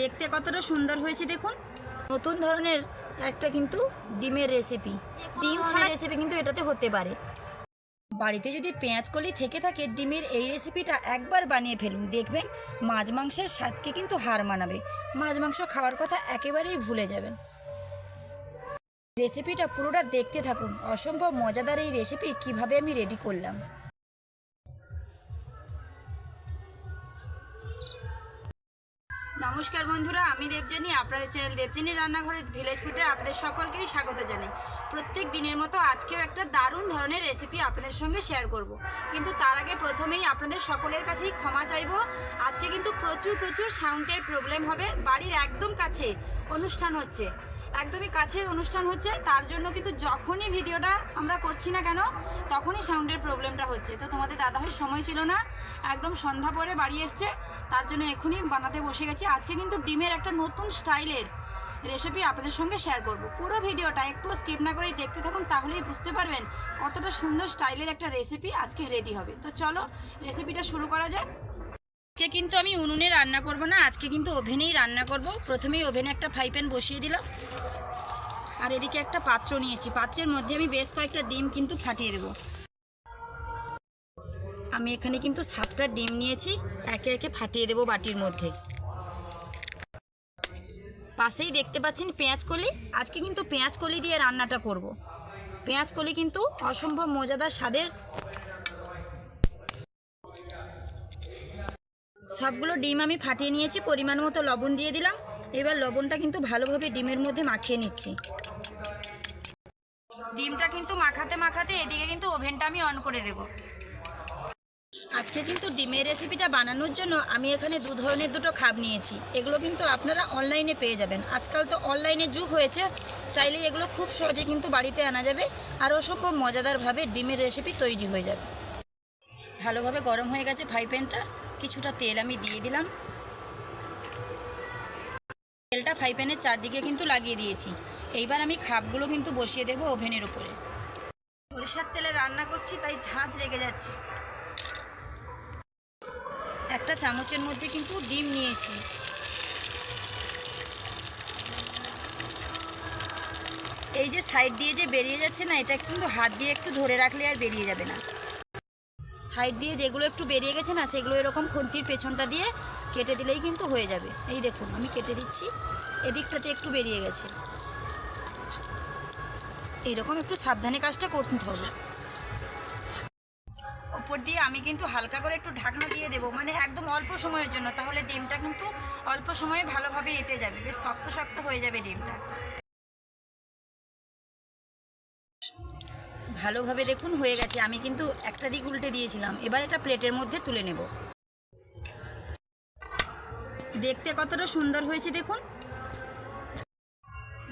দেখতে কতটা সুন্দর হয়েছে দেখুন। নতুন ধরনের একটা কিন্তু ডিমের রেসিপি ডিম ছাড়া রেসিপি কিন্তু এটাতে হতে পারে। বাড়িতে যদি পেঁয়াজ কলি থেকে থাকে ডিমের এই রেসিপিটা একবার বানিয়ে ফেলুন। দেখবেন মাছ মাংসের স্বাদকে কিন্তু হার মানাবে। মাছ মাংস খাওয়ার কথা একেবারেই ভুলে যাবেন। রেসিপিটা পুরোটা দেখতে থাকুন। অসম্ভব মজাদার এই রেসিপি কীভাবে আমি রেডি করলাম। নমস্কার বন্ধুরা, আমি দেবজানি আপনাদের চ্যানেল দেবজানি রান্নাঘরের ভিলেজ ফুডে আপনাদের সকলকেই স্বাগত জানাই। প্রত্যেক দিনের মতো আজকেও একটা দারুণ ধরনের রেসিপি আপনাদের সঙ্গে শেয়ার করব। কিন্তু তার আগে প্রথমেই আপনাদের সকলের কাছেই ক্ষমা চাইব। আজকে কিন্তু প্রচুর প্রচুর সাউন্ডের প্রবলেম হবে। বাড়ির একদম কাছে অনুষ্ঠান হচ্ছে। একদমই কাছের অনুষ্ঠান হচ্ছে, তার জন্য কিন্তু যখনই ভিডিওটা আমরা করছি না কেন, তখনই সাউন্ডের প্রবলেমটা হচ্ছে। তো তোমাদের দাদা দাদাভাই, সময় ছিল না। একদম সন্ধ্যা পরে বাড়ি এসছে। তার জন্য এখনই বানাতে বসে গেছি। আজকে কিন্তু ডিমের একটা নতুন স্টাইলের রেসিপি আপনাদের সঙ্গে শেয়ার করব। পুরো ভিডিওটা একটু স্কিপ না করেই দেখতে থাকুন, তাহলেই বুঝতে পারবেন কতটা সুন্দর স্টাইলের একটা রেসিপি আজকে রেডি হবে। তো চলো রেসিপিটা শুরু করা যাক। আজকে কিন্তু আমি উনুনে রান্না করব না, আজকে কিন্তু ওভেনেই রান্না করব। প্রথমেই ওভেনে একটা ফ্রাই প্যান বসিয়ে দিলাম। আর এদিকে একটা পাত্র নিয়েছি। পাত্রের মধ্যে আমি বেশ কয়েকটা ডিম কিন্তু ফাটিয়ে দেবো। আমি এখানে কিন্তু সাতটা ডিম নিয়েছি, একে একে ফাটিয়ে দেবো বাটির মধ্যে। পাশেই দেখতে পাচ্ছেন পেঁয়াজ কলি। আজকে কিন্তু পেঁয়াজ কলি দিয়ে রান্নাটা করব। পেঁয়াজ কলি কিন্তু অসম্ভব মজাদার স্বাদের। সবগুলো ডিম আমি ফাটিয়ে নিয়েছি, পরিমাণ মতো লবণ দিয়ে দিলাম। এবার লবণটা কিন্তু ভালোভাবে ডিমের মধ্যে মাখিয়ে নিচ্ছি। ডিমটা কিন্তু মাখাতে মাখাতে এদিকে কিন্তু ওভেনটা আমি অন করে দেব। আজকে কিন্তু ডিমের রেসিপিটা বানানোর জন্য আমি এখানে দু ধরনের দুটো খাপ নিয়েছি। এগুলো কিন্তু আপনারা অনলাইনে পেয়ে যাবেন। আজকাল তো অনলাইনে যুগ হয়েছে, চাইলে এগুলো খুব সহজে কিন্তু বাড়িতে আনা যাবে আর অসম্ভব মজাদারভাবে ডিমের রেসিপি তৈরি হয়ে যাবে। ভালোভাবে গরম হয়ে গেছে ফ্রাই প্যানটা কিছুটা তেল আমি দিয়ে দিলাম। তেলটা ফ্রাই প্যানের চারদিকে কিন্তু লাগিয়ে দিয়েছি। এইবার আমি খাপগুলো কিন্তু বসিয়ে দেবো ওভেনের উপরে। সরিষার তেলে রান্না করছি, তাই ঝাঁঝ লেগে যাচ্ছে। একটা চামচের মধ্যে কিন্তু ডিম নিয়েছি। এই যে সাইড দিয়ে যে বেরিয়ে যাচ্ছে না, এটা কিন্তু হাত দিয়ে একটু ধরে রাখলে আর বেরিয়ে যাবে না। সাইড দিয়ে যেগুলো একটু বেরিয়ে গেছে না, সেগুলো এরকম খুন্তির পেছনটা দিয়ে কেটে দিলেই কিন্তু হয়ে যাবে। এই দেখুন, আমি কেটে দিচ্ছি। এদিকটাতে একটু বেরিয়ে গেছে। এইরকম একটু সাবধানে কাজটা করতে হবে। ওপর দিয়ে আমি কিন্তু হালকা করে একটু ঢাকনা দিয়ে দেবো। মানে একদম অল্প সময়ের জন্য। তাহলে ডিমটা কিন্তু অল্প সময়ে ভালোভাবে এঁটে যাবে। বেশ শক্ত শক্ত হয়ে যাবে ডিমটা। ভালোভাবে দেখুন, হয়ে গেছে। আমি কিন্তু একটা দিক উল্টে দিয়েছিলাম। এবার এটা প্লেটের মধ্যে তুলে নেব। দেখতে কতটা সুন্দর হয়েছে, দেখুন।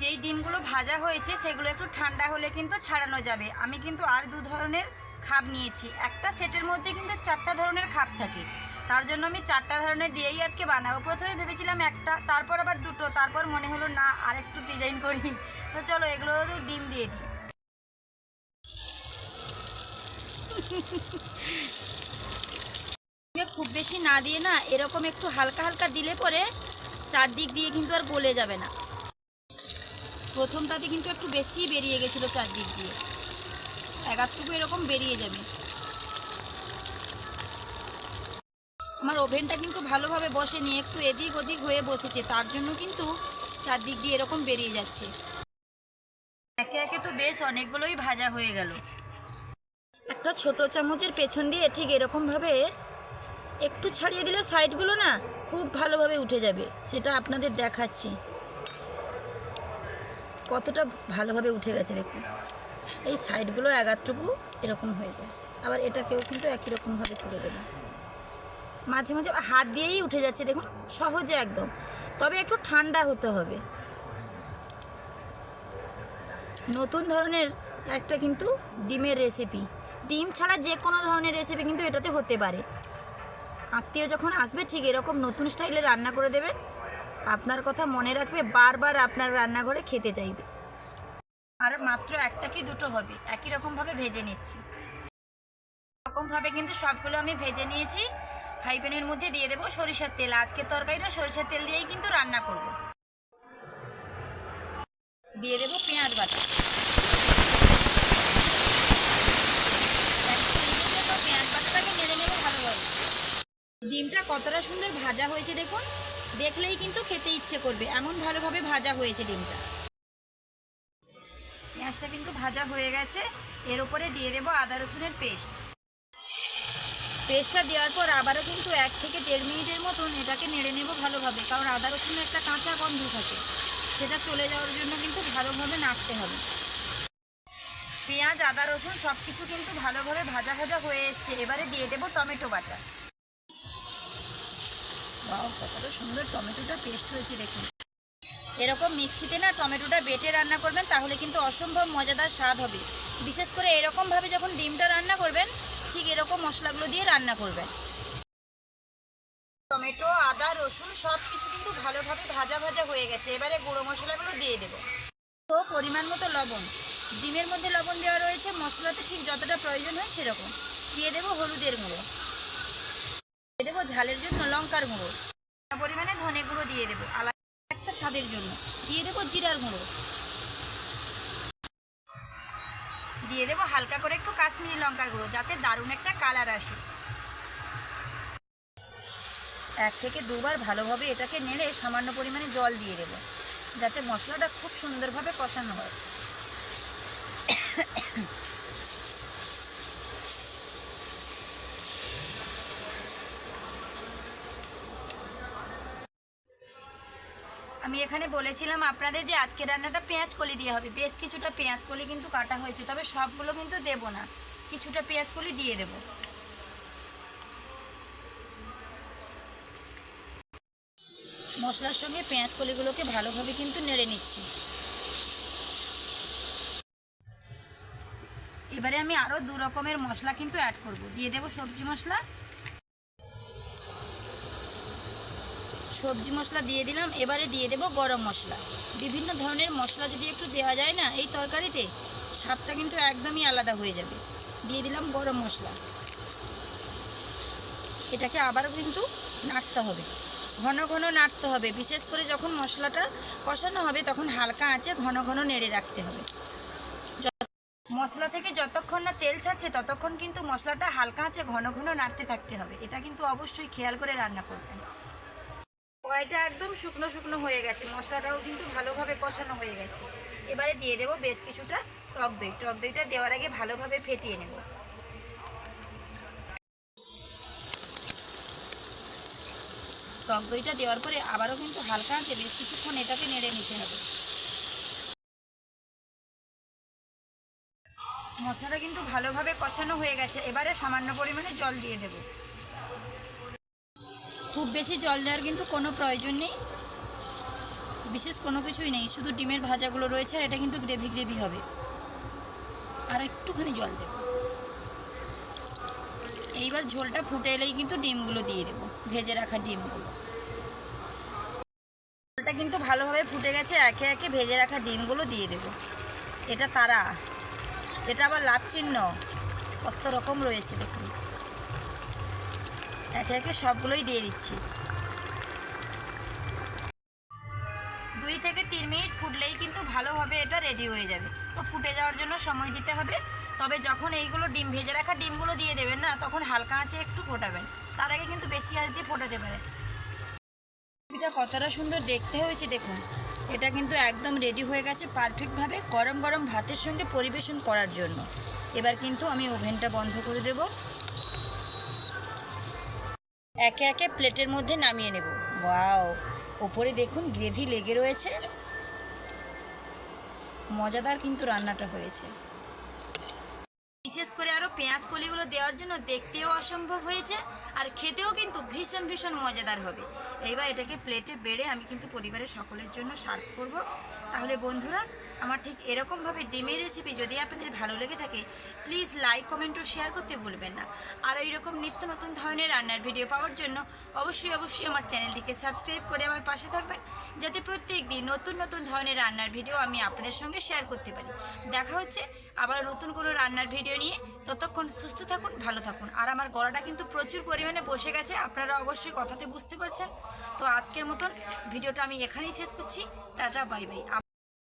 যেই ডিমগুলো ভাজা হয়েছে, সেগুলো একটু ঠান্ডা হলে কিন্তু ছাড়ানো যাবে। আমি কিন্তু আর দু ধরনের খাপ নিয়েছি। একটা সেটের মধ্যে কিন্তু চারটা ধরনের খাপ থাকে। তার জন্য আমি চারটা ধরনের দিয়েই আজকে বানাবো। প্রথমে ভেবেছিলাম একটা, তারপর আবার দুটো, তারপর মনে হলো না আর একটু ডিজাইন করি। তো চলো এগুলো ডিম দিয়ে দিই। খুব বেশি না দিয়ে না, এরকম একটু হালকা হালকা দিলে পরে চারদিক দিয়ে কিন্তু আর গলে যাবে না। প্রথমটাতে কিন্তু একটু বেশি বেরিয়ে গেছিল চারদিক দিয়ে। এগারটুকু এরকম বেরিয়ে যাবে। আমার ওভেনটা কিন্তু ভালোভাবে বসেনি, একটু এদিক ওদিক হয়ে বসেছে, তার জন্য কিন্তু চারদিক দিয়ে এরকম বেরিয়ে যাচ্ছে। একে একে তো বেশ অনেকগুলোই ভাজা হয়ে গেল। একটা ছোট চামচের পেছন দিয়ে ঠিক এরকমভাবে একটু ছাড়িয়ে দিলে সাইডগুলো না খুব ভালোভাবে উঠে যাবে, সেটা আপনাদের দেখাচ্ছি। কতটা ভালোভাবে উঠে গেছে দেখুন। এই সাইডগুলো এগারটুকু এরকম হয়ে যায়। আবার এটাকেও কিন্তু একই রকমভাবে তুলে দেবে। মাঝে মাঝে হাত দিয়েই উঠে যাচ্ছে, দেখুন, সহজে একদম। তবে একটু ঠান্ডা হতে হবে। নতুন ধরনের একটা কিন্তু ডিমের রেসিপি ডিম ছাড়া যে কোনো ধরনের রেসিপি কিন্তু এটাতে হতে পারে। আত্মীয় যখন আসবে, ঠিক এরকম নতুন স্টাইলে রান্না করে দেবে। আপনার কথা মনে রাখবে, বারবার আপনার রান্নাঘরে খেতে চাইবে। আর মাত্র একটা কি দুটো হবে? একই রকমভাবে ভেজে নিচ্ছি। রকমভাবে কিন্তু সবগুলো আমি ভেজে নিয়েছি। ফ্রাই প্যানের মধ্যে দিয়ে দেবো সরিষার তেল। আজকে তরকারিটা সরিষার তেল দিয়েই কিন্তু রান্না করব। দিয়ে দেবো পেঁয়াজ বাটা। পেঁয়াজ নেব ডিমটা কতটা সুন্দর ভাজা হয়েছে দেখুন। দেখলেই কিন্তু খেতে ইচ্ছে করবে। এমন ভালোভাবে ভাজা হয়েছে ডিমটা। পেঁয়াজটা কিন্তু ভাজা হয়ে গেছে। এর উপরে দিয়ে দেবো আদা রসুনের পেস্ট। পেস্টটা দেওয়ার পর আবারও কিন্তু এক থেকে দেড় মিনিটের মতন এটাকে নেড়ে নেব ভালোভাবে, কারণ আদা রসুনের একটা কাঁচা গন্ধ থাকে। সেটা চলে যাওয়ার জন্য কিন্তু ভালোভাবে নাড়তে হবে। পেঁয়াজ, আদা, রসুন সব কিছু কিন্তু ভালোভাবে ভাজা ভাজা হয়ে এসছে। এবারে দিয়ে দেবো টমেটো বাটা। বাহ, কতটা সুন্দর টমেটোটা পেস্ট হয়েছে দেখুন। এরকম মিক্সিতে না টমেটোটা বেটে রান্না করবেন, তাহলে কিন্তু অসম্ভব মজাদার স্বাদ হবে। বিশেষ করে এরকমভাবে যখন ডিমটা রান্না করবেন, ঠিক এরকম মশলাগুলো দিয়ে রান্না করবেন। টমেটো, আদা, রসুন সব কিছু কিন্তু ভালোভাবে ভাজা ভাজা হয়ে গেছে। এবারে গুঁড়ো মশলাগুলো দিয়ে দেবো। তো পরিমাণ মতো লবণ। ডিমের মধ্যে লবণ দেওয়া রয়েছে, মশলাতে ঠিক যতটা প্রয়োজন হয় সেরকম। দিয়ে দেবো হলুদের গুঁড়ো। দিয়ে দেবো ঝালের জন্য লঙ্কার গুঁড়ো। পরিমাণে ধনে গুঁড়ো দিয়ে দেবো। আলাদা একটা স্বাদের জন্য। দিয়ে দেবো জিরার গুঁড়ো। দিয়ে দেবো হালকা করে একটু কাশ্মীরি লঙ্কার গুঁড়ো, যাতে দারুণ একটা কালার আসে। এক থেকে দুবার ভালোভাবে এটাকে নেড়ে সামান্য পরিমাণে জল দিয়ে দেবো, যাতে মশলাটা খুব সুন্দরভাবে কষানো হয় আমি এখানে বলেছিলাম আপনাদের যে আজকে রান্নাটা পেঁয়াজ কলি দিয়ে হবে। বেশ কিছুটা পেঁয়াজ কলি কিন্তু কাটা হয়েছে, তবে সবগুলো কিন্তু দেব না। কিছুটা পেঁয়াজ কলি দিয়ে দেব। মশলার সঙ্গে পেঁয়াজ কলিগুলোকে ভালোভাবে কিন্তু নেড়ে নিচ্ছি। এবারে আমি আরও দু রকমের মশলা কিন্তু অ্যাড করব। দিয়ে দেব সবজি মশলা সবজি মশলা দিয়ে দিলাম, এবারে দিয়ে দেব গরম মশলা। বিভিন্ন ধরনের মশলা যদি একটু দেওয়া যায় না, এই তরকারিতে স্বাদটা কিন্তু একদমই আলাদা হয়ে যাবে। দিয়ে দিলাম গরম মশলা। এটাকে আবারও কিন্তু নাড়তে হবে। ঘন ঘন নাড়তে হবে। বিশেষ করে যখন মশলাটা কষানো হবে, তখন হালকা আঁচে ঘন ঘন নেড়ে রাখতে হবে। মশলা থেকে যতক্ষণ না তেল ছাড়ছে, ততক্ষণ কিন্তু মশলাটা হালকা আঁচে ঘন ঘন নাড়তে থাকতে হবে। এটা কিন্তু অবশ্যই খেয়াল করে রান্না করবেন। কড়াইটা একদম শুকনো শুকনো হয়ে গেছে। মশলাটাও কিন্তু ভালোভাবে কষানো হয়ে গেছে। এবারে দিয়ে দেবো বেশ কিছুটা টক দই। টক দইটা দেওয়ার আগে ভালোভাবে ফেটিয়ে নেব। টক দইটা দেওয়ার পরে আবারও কিন্তু হালকা আঁচে বেশ কিছুক্ষণ এটাকে নেড়ে নিতে হবে। মশলাটা কিন্তু ভালোভাবে কষানো হয়ে গেছে। এবারে সামান্য পরিমাণে জল দিয়ে দেবো। খুব বেশি জল দেওয়ার কিন্তু কোনো প্রয়োজন নেই। বিশেষ কোনো কিছুই নেই, শুধু ডিমের ভাজাগুলো রয়েছে আর এটা কিন্তু গ্রেভি গ্রেভি হবে। আর একটুখানি জল দেব। এইবার ঝোলটা ফুটে এলেই কিন্তু ডিমগুলো দিয়ে দেবো, ভেজে রাখা ডিমগুলো। ঝোলটা কিন্তু ভালোভাবে ফুটে গেছে, একে একে ভেজে রাখা ডিমগুলো দিয়ে দেবো। এটা তারা, এটা আবার লাভ চিহ্ন, কত রকম রয়েছে দেখুন। একে একে সবগুলোই দিয়ে দিচ্ছি। দুই থেকে তিন মিনিট ফুটলেই কিন্তু ভালোভাবে এটা রেডি হয়ে যাবে। তো ফুটে যাওয়ার জন্য সময় দিতে হবে। তবে যখন এইগুলো ডিম ভেজে রাখা ডিমগুলো দিয়ে দেবেন না, তখন হালকা আঁচে একটু ফোটাবেন। তার আগে কিন্তু বেশি আঁচ দিয়ে ফোটাতে পারে এটা কতটা সুন্দর দেখতে হয়েছে দেখুন। এটা কিন্তু একদম রেডি হয়ে গেছে পারফেক্টভাবে গরম গরম ভাতের সঙ্গে পরিবেশন করার জন্য। এবার কিন্তু আমি ওভেনটা বন্ধ করে দেবো। একে একে প্লেটের মধ্যে নামিয়ে নেব। ওয়াও, ওপরে দেখুন গ্রেভি লেগে রয়েছে। মজাদার কিন্তু রান্নাটা হয়েছে। বিশেষ করে আরও পেঁয়াজ কলিগুলো দেওয়ার জন্য দেখতেও অসম্ভব হয়েছে, আর খেতেও কিন্তু ভীষণ ভীষণ মজাদার হবে। এইবার এটাকে প্লেটে বেড়ে আমি কিন্তু পরিবারের সকলের জন্য সার্ভ করব। তাহলে বন্ধুরা, আমার ঠিক এরকমভাবে ডিমের রেসিপি যদি আপনাদের ভালো লেগে থাকে প্লিজ লাইক কমেন্ট ও শেয়ার করতে ভুলবেন না। আর এইরকম নিত্য নতুন ধরনের রান্নার ভিডিও পাওয়ার জন্য অবশ্যই অবশ্যই আমার চ্যানেলটিকে সাবস্ক্রাইব করে আমার পাশে থাকবেন, যাতে প্রত্যেক দিন নতুন নতুন ধরনের রান্নার ভিডিও আমি আপনাদের সঙ্গে শেয়ার করতে পারি। দেখা হচ্ছে আবার নতুন কোনো রান্নার ভিডিও নিয়ে। ততক্ষণ সুস্থ থাকুন, ভালো থাকুন। আর আমার গলাটা কিন্তু প্রচুর পরিমাণে বসে গেছে, আপনারা অবশ্যই কথাতে বুঝতে পারছেন। তো আজকের মতন ভিডিওটা আমি এখানেই শেষ করছি। Tata bye bye